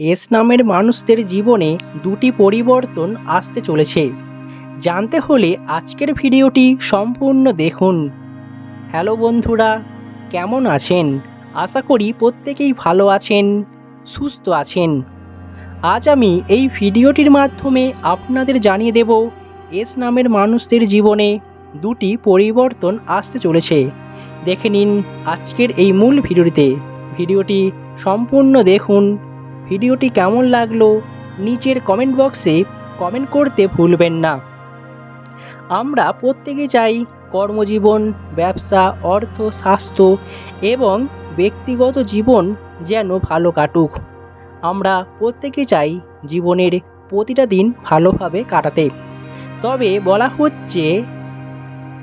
S নামের মানুষদের জীবনে দুটি পরিবর্তন আসতে চলেছে। জানতে হলে আজকের ভিডিওটি সম্পূর্ণ দেখুন। হ্যালো বন্ধুরা, কেমন আছেন? আশা করি প্রত্যেকেই ভালো আছেন, সুস্থ আছেন। আজ আমি এই ভিডিওটির মাধ্যমে আপনাদের জানিয়ে দেব এস নামের মানুষদের জীবনে দুটি পরিবর্তন আসতে চলেছে। দেখে নিন আজকের এই মূল ভিডিওটিতে। ভিডিওটি সম্পূর্ণ দেখুন। ভিডিওটি কেমন লাগল নিচের কমেন্ট বক্সে কমেন্ট করতে ভুলবেন না। আমরা প্রত্যেকে চাই কর্মজীবন, ব্যবসা, অর্থ, স্বাস্থ্য এবং ব্যক্তিগত জীবন যেন ভালো কাটুক। আমরা প্রত্যেকে চাই জীবনের প্রতিটা দিন ভালোভাবে কাটাতে। তবে বলা হচ্ছে,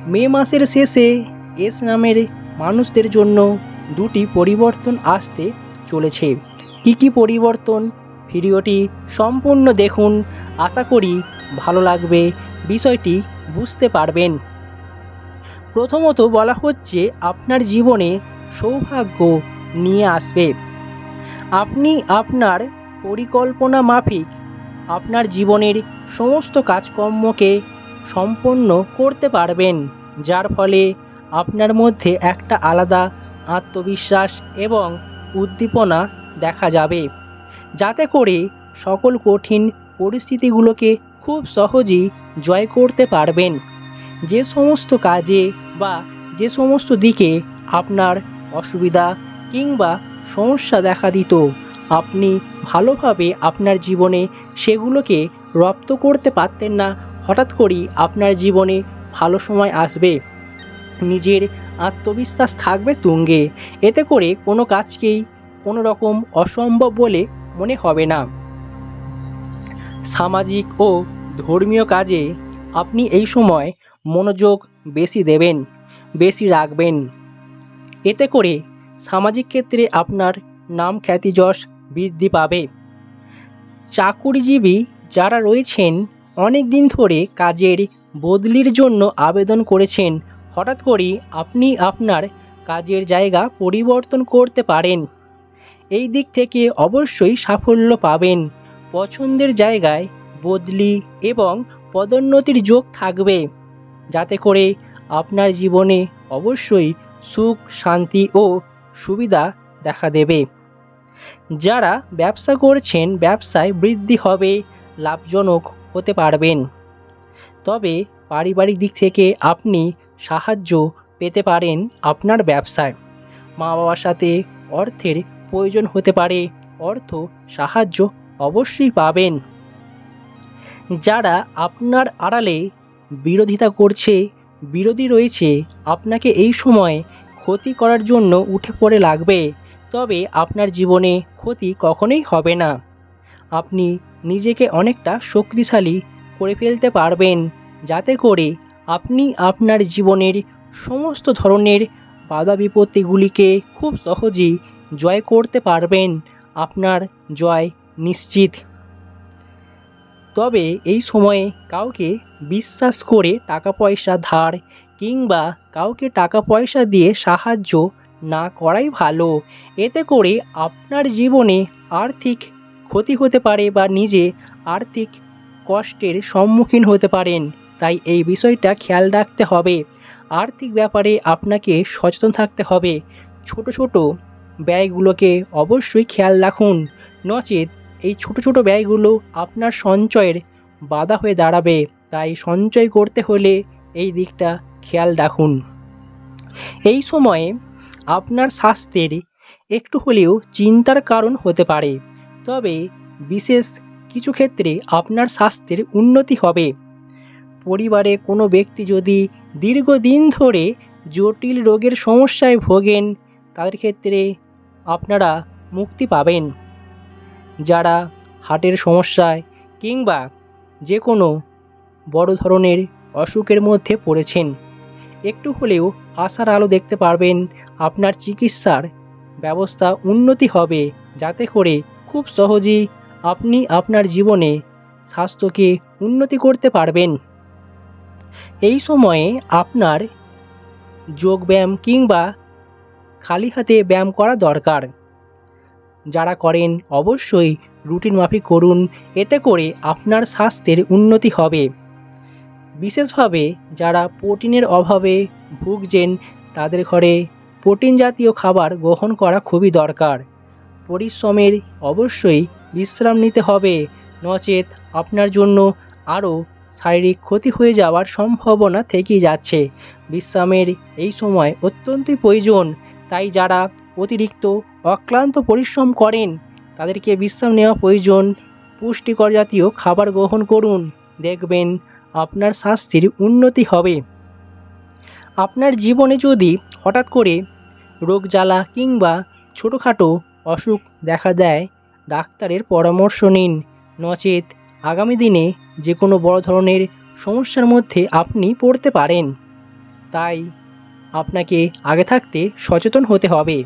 মে মাসের শেষে এস নামের মানুষদের জন্য দুটি পরিবর্তন আসতে চলেছে। কি কি পরিবর্তন? ভিডিওটি সম্পূর্ণ দেখুন। আশা করি ভালো লাগবে। বিষয়টি বুঝতে পারবেন। প্রথমত বলা হচ্ছে, আপনার জীবনে সৌভাগ্য নিয়ে আসবে। আপনি আপনার পরিকল্পনা মাফিক আপনার জীবনের সমস্ত কাজকর্মকে সম্পন্ন করতে পারবেন, যার ফলে আপনার মধ্যে একটা আলাদা আত্মবিশ্বাস এবং উদ্দীপনা দেখা যাবে। যাতে করে সকল কঠিন পরিস্থিতিগুলোকে খুব সহজেই জয় করতে পারবেন। যে সমস্ত কাজে বা যে সমস্ত দিকে আপনার অসুবিধা কিংবা সমস্যা দেখা দিত, আপনি ভালোভাবে আপনার জীবনে সেগুলোকে রপ্ত করতে পারতেন না। হঠাৎ করেই আপনার জীবনে ভালো সময় আসবে। নিজের আত্মবিশ্বাস থাকবে তুঙ্গে। এতে করে কোনো কাজকেই কোনো রকম অসম্ভব বলে মনে হবে না। সামাজিক ও ধর্মীয় কাজে আপনি এই সময় মনোযোগ বেশি দেবেন, বেশি রাখবেন। এতে করে সামাজিক ক্ষেত্রে আপনার নাম খ্যাতি যশ বৃদ্ধি পাবে। চাকুরিজীবী যারা রয়েছেন, অনেক দিন ধরে কাজের বদলির জন্য আবেদন করেছেন। হঠাৎ করেই আপনি আপনার কাজের জায়গা পরিবর্তন করতে পারেন। এই দিক থেকে অবশ্যই সাফল্য পাবেন। পছন্দের জায়গায় বদলি এবং পদোন্নতির যোগ থাকবে। যাতে করে আপনার জীবনে অবশ্যই সুখ, শান্তি ও সুবিধা দেখা দেবে। যারা ব্যবসা করছেন, ব্যবসায় বৃদ্ধি হবে, লাভজনক হতে পারবেন। তবে পারিবারিক দিক থেকে আপনি সাহায্য পেতে পারেন আপনার ব্যবসায়। মা বাবার সাথে অর্থের প্রয়োজন হতে পারে। অর্থ, সাহায্য অবশ্যই পাবেন। যারা আপনার আড়ালে বিরোধিতা করছে, বিরোধী রয়েছে, আপনাকে এই সময় ক্ষতি করার জন্য উঠে পড়ে লাগবে। তবে আপনার জীবনে ক্ষতি কখনোই হবে না। আপনি নিজেকে অনেকটা শক্তিশালী করে ফেলতে পারবেন। যাতে করে আপনি আপনার জীবনের সমস্ত ধরনের বাধা বিপত্তিগুলিকে খুব সহজেই জয় করতে পারবেন। আপনার জয় নিশ্চিত। তবে এই সময়ে কাউকে বিশ্বাস করে টাকা পয়সা ধার কিংবা কাউকে টাকা পয়সা দিয়ে সাহায্য না করাই ভালো। এতে করে আপনার জীবনে আর্থিক ক্ষতি হতে পারে বা নিজে আর্থিক কষ্টের সম্মুখীন হতে পারেন। তাই এই বিষয়টা খেয়াল রাখতে হবে। আর্থিক ব্যাপারে আপনাকে সচেতন থাকতে হবে। ছোট ছোট ব্যয়গুলোকে অবশ্যই খেয়াল রাখুন। নচেত এই ছোট ছোট ব্যয়গুলো আপনার সঞ্চয়ের বাধা হয়ে দাঁড়াবে। তাই সঞ্চয় করতে হলে এই দিকটা খেয়াল রাখুন। এই সময়ে আপনার স্বাস্থ্যের একটু হলেও চিন্তার কারণ হতে পারে। তবে বিশেষ কিছু ক্ষেত্রে আপনার স্বাস্থ্যের উন্নতি হবে। পরিবারে কোনো ব্যক্তি যদি দীর্ঘদিন ধরে জটিল রোগের সমস্যায় ভোগেন, তাদের ক্ষেত্রে আপনারা মুক্তি পাবেন। যারা হার্টের সমস্যায় কিংবা যে কোনো বড় ধরনের অসুখের মধ্যে পড়েছেন, একটু হলেও আশার আলো দেখতে পারবেন, আপনার চিকিৎসার ব্যবস্থা উন্নতি হবে, যাতে করে খুব সহজেই আপনি আপনার জীবনে স্বাস্থ্যকে উন্নতি করতে পারবেন। এই সময়ে আপনার যোগব্যায়াম কিংবা খালি হাতে ব্যায়াম করা দরকার। যারা করেন, অবশ্যই রুটিন মাফিক করুন, এতে করে আপনার স্বাস্থ্যের উন্নতি হবে। বিশেষভাবে যারা প্রোটিনের অভাবে ভুগছেন, তাদের ঘরে প্রোটিন জাতীয় খাবার গ্রহণ করা খুবই দরকার। পরিশ্রমের অবশ্যই বিশ্রাম নিতে হবে, নচেত আপনার জন্য আরও শারীরিক ক্ষতি হয়ে যাওয়ার সম্ভাবনা থেকেই যাচ্ছে। বিশ্রামের এই সময় অত্যন্তই প্রয়োজন তাই যারা অতিরিক্ত অক্লান্ত পরিশ্রম করেন, তাদেরকে বিশ্রাম নেওয়া প্রয়োজন। পুষ্টিকর জাতীয় খাবার গ্রহণ করুন। দেখবেন আপনার স্বাস্থ্যের উন্নতি হবে। আপনার জীবনে যদি হঠাৎ করে রোগ জ্বালা কিংবা ছোটোখাটো অসুখ দেখা দেয়, ডাক্তারের পরামর্শ নিন। নচেত আগামী দিনে যে কোনো বড় ধরনের সমস্যার মধ্যে আপনি পড়তে পারেন। তাই আপনাকে আগে থাকতে সচেতন হতে হবে।